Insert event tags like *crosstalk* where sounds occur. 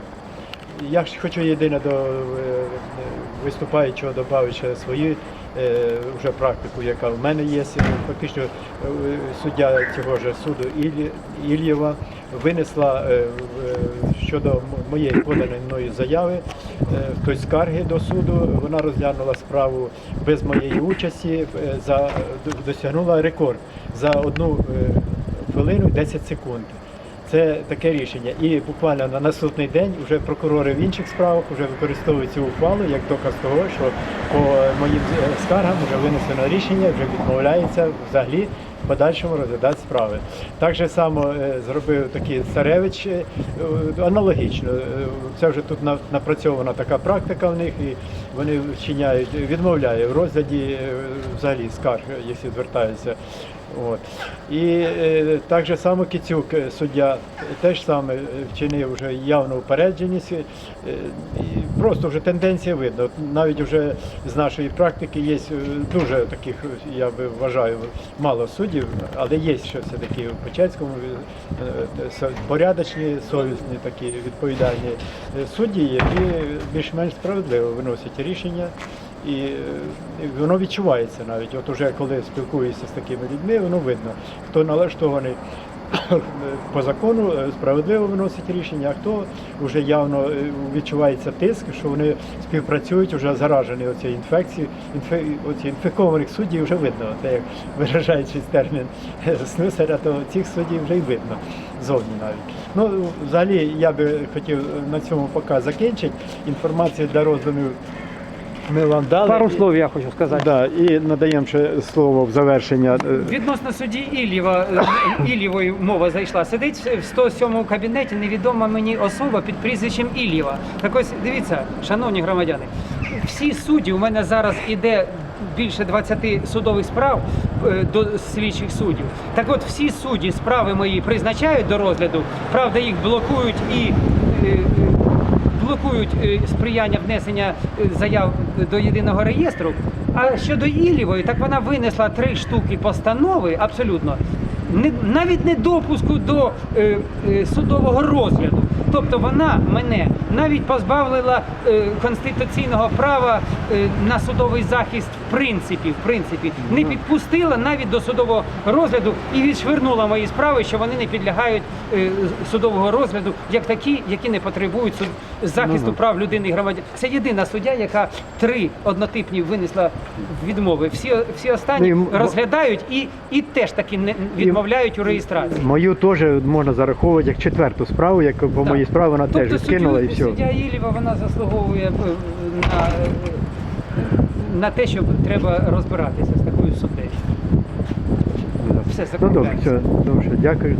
Можете. Я хочу єдине до е, виступаючого додати свою е, вже практику, яка в мене є. Фактично е, суддя цього ж суду Ільєва винесла е, щодо моєї поданої мною заяви, е, тобто скарги до суду. Вона розглянула справу без моєї участі, е, за, досягнула рекорд за одну е, хвилину 10 секунд. Це таке рішення. І буквально на наступний день вже прокурори в інших справах вже використовують цю ухвалу як доказ того, що по моїм е, скаргам вже винесено рішення, вже відмовляється взагалі в подальшому розглядати справи. Так же само е, зробив такий Царевич е, аналогічно. Це вже тут на- напрацьована така практика в них, і вони вчиняють, відмовляє в розгляді взагалі скарг, якщо звертаються. От. І е, так же само Кицюк, е, суддя, теж саме е, вчинив вже явну упередженість. е, і просто вже тенденція видно. Навіть вже з нашої практики є е, дуже таких, я би вважаю, мало суддів, але є ще все-таки в Печерському е, порядочні, совісні, такі відповідальні судді, які більш-менш справедливо виносять рішення. І е, воно відчувається навіть. От уже коли спілкуєшся з такими людьми, воно видно, хто налаштований *coughs* по закону е, справедливо виносить рішення, а хто вже явно е, відчувається тиск, що вони співпрацюють, вже заражені оцією інфекцією. Інфе, оці інфікованих суддів вже видно. Те, як виражаючись термін *laughs* е, то цих суддів вже й видно зовні навіть. Ну, взагалі, я би хотів на цьому поки закінчити. Інформацію для роздумів ми вам дали. Пару слов я хочу сказати. Да, і надаємо ще слово в завершення. Відносно судді Іллєва, е, Іллєвої мова зайшла. Сидить в 107 кабінеті невідома мені особа під прізвищем Іллєва. Так ось дивіться, шановні громадяни, всі судді у мене зараз іде. Більше 20 судових справ е, до слідчих суддів. Так от всі судді справи мої призначають до розгляду, правда, їх блокують і е, блокують е, сприяння внесення е, заяв до єдиного реєстру. А щодо Ілівої, так вона винесла три штуки постанови абсолютно. Не, навіть не допуску до е, судового розгляду. Тобто вона мене навіть позбавила е, конституційного права е, на судовий захист в принципі, в принципі, не підпустила навіть до судового розгляду і відшвирнула мої справи, що вони не підлягають е, судового розгляду, як такі, які не потребують суд захисту прав людини і громадян. Це єдина суддя, яка три однотипні винесла відмови. Всі, всі останні Ну, і м- розглядають і, і теж таки не відмовляють у реєстрації. Мою теж можна зараховувати як четверту справу, як по моїй справі вона теж Тобто відкинула і все. суддя Ілєва вона заслуговує е, на, е, на те, щоб треба розбиратися з такою суддею. Все Ну добре, все, добре, дякую.